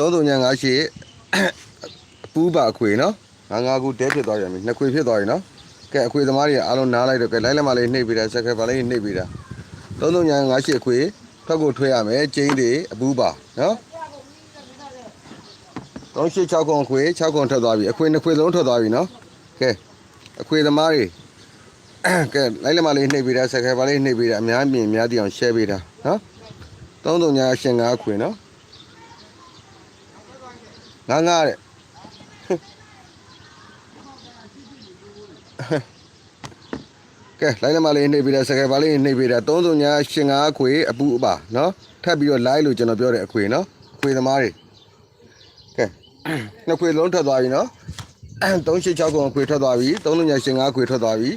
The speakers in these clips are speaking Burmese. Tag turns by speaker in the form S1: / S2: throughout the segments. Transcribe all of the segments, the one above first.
S1: 3358အပူးပါအခွေနော်ငါငါခုတဲဖြစ်သွားပြန်ပြီနှစ်ခွေဖြစ်သွားပြီနော်ကဲအခွေသမားတွေအားလုံးနားလိုက်တော့ကဲလိုက်လက်မလေးနှိပ်ပြီးတာစက်ကပါလေးနှိပ်ပြီးတာ3358အခွေထွက်ကိုထွေးရမယ်ကျင်းတွေအပူးပါနော်3869ခွန်အခွေ6ခွန်ထွက်သွားပြီအခွေနှစ်ခွေလုံးထွက်သွားပြီနော်ကဲအခွေသမားတွေကဲလိုက်လက်မလေးနှိပ်ပြီးတာစက်ကပါလေးနှိပ်ပြီးတာအများမြင်အများသိအောင် share ပေးတာနော်3358အခွေနော် ငါငါတဲ့ကဲလိုင်းနံပါတ်လေးနှိပ်ပြီးတဲ့စကယ်ပါလေးနှိပ်ပြီးတဲ့339 85ခွေအပူအပါနော်ထပ်ပြီးတော့ live လို့ကျွန်တော်ပြောတဲ့အခွေနော်အခွေသမားတွေကဲနှစ်ခွေလုံးထွက်သွားပြီနော်386ခုအခွေထွက်သွားပြီ339 85ခွေထွက်သွားပြီ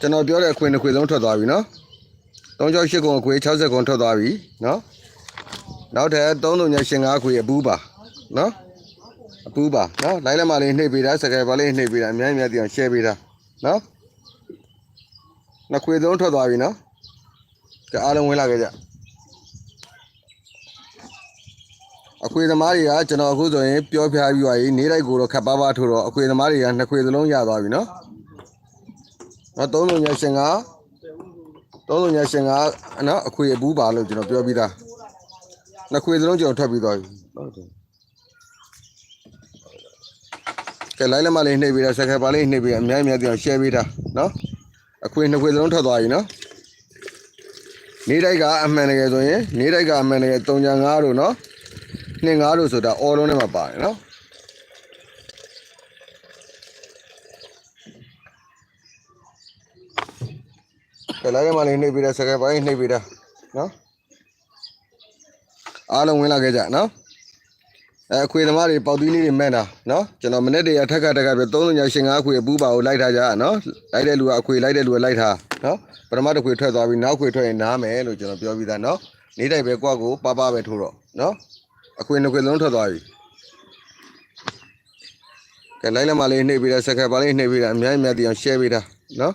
S1: ကျွန်တော်ပြောတဲ့အခွေနှစ်ခွေလုံးထွက်သွားပြီနော်368ခုအခွေ60ခုထွက်သွားပြီနော်နောက်ထပ်339 85ခွေအပူပါ နော်အပူပါနော်လိုင်းလက်မလေးနှိပ်ပေးတာစကယ်ပါလေးနှိပ်ပေးတာအများကြီးများသိအောင် share ပေးတာနော်နှစ်ခွေသုံးထွက်သွားပြီနော်ကြအားလုံးဝင်လာခဲ့ကြအခွေသမားတွေကကျွန်တော်အခုဆိုရင်ပြောပြပြီးပါပြီနေလိုက်ကိုတော့ခက်ပါးပါးထိုးတော့အခွေသမားတွေကနှစ်ခွေသလုံးရသွားပြီနော်နော်သုံးလုံးညရှင်ကသုံးလုံးညရှင်ကနော်အခွေအပူပါလို့ကျွန်တော်ပြောပြီးသားနှစ်ခွေသလုံးကျွန်တော်ထွက်ပြီးသွားပြီဟုတ်တယ် ကဲလိုက်လက်မလေးနှိပ်ပြီးတော့စကယ်ပါလေးနှိပ်ပြီးအများကြီးများသိအောင် share ပေးတာနော်အခွေနှစ်ခွေစလုံးထွက်သွားပြီနော်နေတိုက်ကအမှန်တကယ်ဆိုရင်နေတိုက်ကအမှန်တကယ်3ညာ5တို့နော်2 5တို့ဆိုတာအော်လုံးထဲမှာပါတယ်နော်ကဲလိုက်လက်မလေးနှိပ်ပြီးတော့စကယ်ပါလေးနှိပ်ပြီးတာနော်အားလုံးဝင်လာခဲ့ကြနော် အဲအခွေသမားတွေပေါက်သီးလေးတွေမဲ့တာနော်ကျွန်တော်မနေ့တည်းရထက်ကထက်ကပြ3ညရှင်5ခွေအပူပါကိုလိုက်ထားကြနော်လိုက်တဲ့လူကအခွေလိုက်တဲ့လူကလိုက်ထားနော်ပထမတစ်ခွေထွက်သွားပြီးနောက်ခွေထွက်ရင်နားမယ်လို့ကျွန်တော်ပြောပြီးသားနော်နေတိုက်ပဲကွက်ကိုပပပဲထိုးတော့နော်အခွေနှစ်ခွေလုံးထွက်သွားပြီကဲလိုက်လက်မလေးနှိပ်ပြီးတော့စက်ကပ်ပါလေးနှိပ်ပြီးတော့အများကြီးများသိအောင် share ပေးတာနော်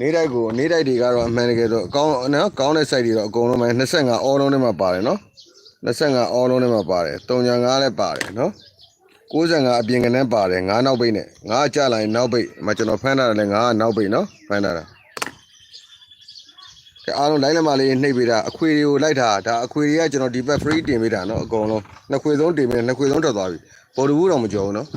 S1: နေတိုက်ကိုနေတိုက်တွေကတော့အမှန်တကယ်တော့အကောင်းနော်ကောင်းတဲ့ site တွေတော့အကုန်လုံးပဲ25 all လုံးထဲမှာပါတယ်နော် 25အော်လုံးထဲမှာပါတယ်35လည်းပါတယ်နော်65အပြင်ကနေပါတယ်9နောက်ပိတ်နဲ့9အကြလိုက်နောက်ပိတ်မကျွန်တော်ဖမ်းထားတယ်လဲ9ကနောက်ပိတ်နော်ဖမ်းထားတာကဲအားလုံးလိုက်လက်မလေးနှိပ်ပေးတာအခွေတွေကိုလိုက်တာဒါအခွေတွေကကျွန်တော်ဒီဘက် free တင်ပေးတာနော်အကုန်လုံးနှစ်ခွေသုံးတင်ပေးနှစ်ခွေသုံးထွက်သွားပြီပေါ်တူဘူးတော့မကြောဘူးနော်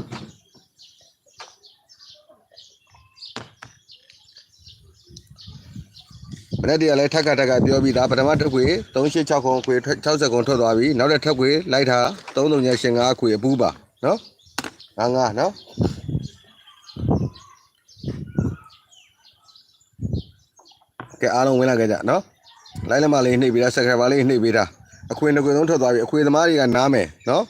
S1: မနေ့တည်းကလည်းထက်ကထက်ကပြောပြီးသားပထမတစ်ခွေ386ခုခွေ60ခုထွက်သွားပြီနောက်တစ်ထက်ခွေလိုက်တာ335ခွေအပူးပါနော်ငါငါနော်ကဲအားလုံးဝင်လာကြကြနော်လိုက်လက်မလေးနှိပ်ပြီးသားစက်ကယ်ပါလေးနှိပ်ပြီးသားအခွေတစ်ခွေသုံးထွက်သွားပြီအခွေသမားတွေကနားမယ်နော်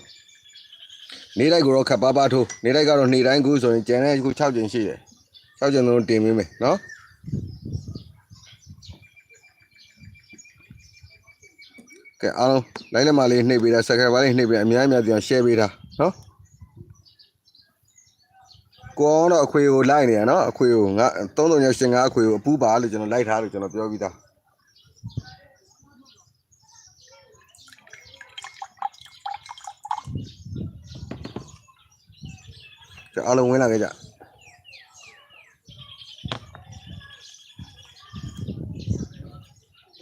S1: နေလိုက်ကိုတော့ခပ်ပါးပါးထိုးနေလိုက်ကတော့နေ့တိုင်းကူဆိုရင်ကျန်တဲ့ခု6ကျင်ရှိတယ်6ကျင်လုံးတင်ပေးမယ်နော် ကဲအားလုံးလိုက်လက်မလေးနှိပ်ပေးတာစကယ်ပါလေးနှိပ်ပေးတာအများကြီးများပြောင်း share ပေးတာနော်ကိုအောင်တော့အခွေကိုလိုက်နေရနော်အခွေကိုငါ33ညရှင်ငါအခွေကိုအပူပါလို့ကျွန်တော်လိုက်ထားလို့ကျွန်တော်ပြောပြီးသားကဲအားလုံးဝင်လာခဲ့ကြ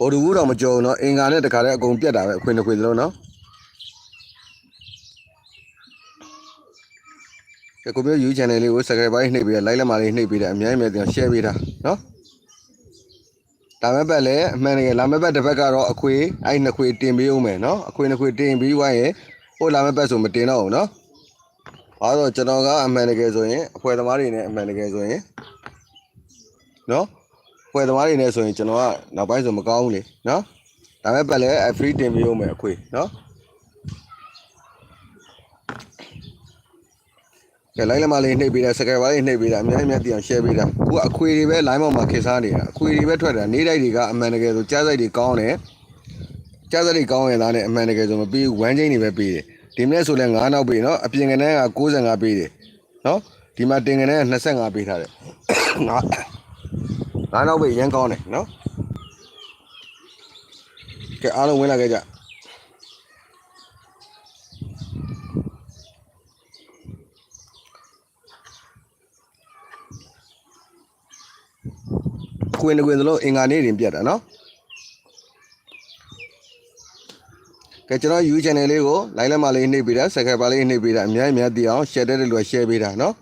S1: ဘော်ဒူဘူးတော့မကြုံတော့အင်္ဂါနဲ့တခါတည်းအကုန်ပြတ်တာပဲအခွေနှစ်ခွေသလုံးနော်ကဲကိုပြော YouTube channel လေးကို subscribe နှိပ်ပြီးတော့ like လက်မလေးနှိပ်ပြီးတော့အများကြီးများပြန် share ပေးတာနော်ဒါမဲ့ဘက်လည်းအမှန်တကယ်လာမဲ့ဘက်တစ်ဘက်ကတော့အခွေအဲ့နှစ်ခွေတင်ပေးအောင်မယ်နော်အခွေနှစ်ခွေတင်ပြီးွားရင်ဟိုလာမဲ့ဘက်ဆိုမတင်တော့ဘူးနော်ဘာလို့ကျွန်တော်ကအမှန်တကယ်ဆိုရင်အဖွဲသမားတွေနဲ့အမှန်တကယ်ဆိုရင်နော် ဖွဲသမားတွေနဲ့ဆိုရင်ကျွန်တော်ကနောက်ပိုင်းဆိုမကောင်းဘူးလေနော်ဒါမဲ့ပတ်လဲ free တင်ပေးဦးမယ်အခွေနော်ကဲလိုက်လက်မလေးနှိပ်ပေးတာစကယ်ပါလေးနှိပ်ပေးတာအများကြီးများသိအောင် share ပေးတာခုအခွေတွေပဲ line ပေါ်မှာခေစားနေတာအခွေတွေပဲထွက်တာနေတိုက်တွေကအမှန်တကယ်ဆိုကြားစိုက်တွေကောင်းတယ်ကြားစိုက်တွေကောင်းရင်လားနဲ့အမှန်တကယ်ဆိုမပေးဘူးဝမ်းချင်းတွေပဲပေးတယ်ဒီမနေ့ဆိုလဲ9နောက်ပေးနော်အပြင်ကနေက65ပေးတယ်နော်ဒီမှာတင်ကနေက25ပေးထားတယ် ဒါနောက်ပဲရန်ကောင်းတယ်နော်ကဲအားလုံးဝင်လာခဲ့ကြခွင်တခွင်သလုံးအင်္ဂါနေ့တွင်ပြတ်တာနော်ကဲကျွန်တော် YouTube channel လေးကို like လက်မလေးနှိပ်ပေးတာ subscribe လေးနှိပ်ပေးတာအများအများသိအောင် share တဲ့လူက share ပေးတာနော်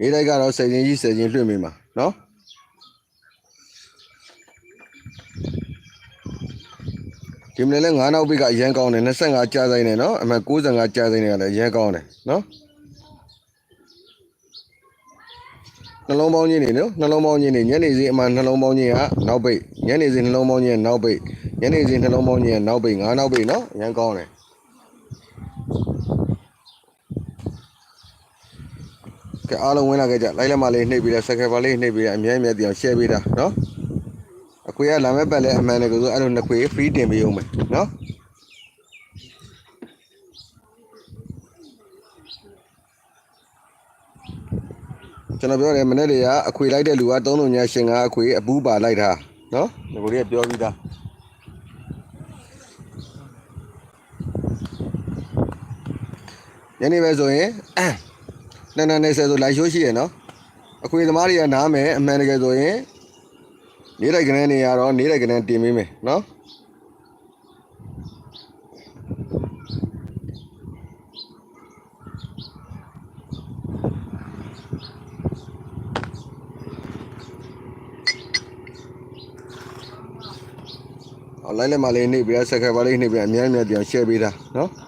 S1: နေ့တိုင်းကတော့စက်ချင်းကြီးစက်ချင်းလွှင့်မိမှာနော်ဒီမနေ့လဲ9နောက်ပိတ်ကအရန်ကောင်းတယ်25ကြာဆိုင်နဲ့နော်အမှန်65ကြာဆိုင်တွေကလည်းအရန်ကောင်းတယ်နော်နှလုံးပေါင်းခြင်းနေနော်နှလုံးပေါင်းခြင်းနေညနေစီအမှနှလုံးပေါင်းခြင်းကနောက်ပိတ်ညနေစီနှလုံးပေါင်းခြင်းကနောက်ပိတ်ညနေစီနှလုံးပေါင်းခြင်းကနောက်ပိတ်ငါးနောက်ပိတ်နော်အရင်ကောင်းတယ် ကဲအားလုံးဝင်လာခဲ့ကြလိုက်လက်မလေးနှိပ်ပြီးတော့ဆက်ခဲပါလေးနှိပ်ပြီးတော့အမြဲအမြဲတည်အောင် share ပေးတာနော်အခွေကလာမဲ့ပတ်လဲအမှန်တကယ်ဆိုအဲ့လိုနှစ်ခွေ free တင်ပေးအောင်မယ်နော်ကျွန်တော်ပြောတယ်မနေ့တည်းကအခွေလိုက်တဲ့လူက30ညရှင်ကအခွေအပူးပါလိုက်တာနော်ဒီကိုလေးကပြောပြီးသားညနေပဲဆိုရင် နန်းနန်းနေဆယ်ဆိုလိုက်ရှိုးရှိရနော်အခွေသမားတွေကနားမယ်အမှန်တကယ်ဆိုရင်နေတိုက်ကနေနေရတော့နေတိုက်ကနေတင်ပေးမယ်နော်အော်လိုက်လက်မလေးနှိပ်ပြီးတော့ဆက်ခဲပါလေးနှိပ်ပြီးအများကြီးပြန် share ပေးတာနော်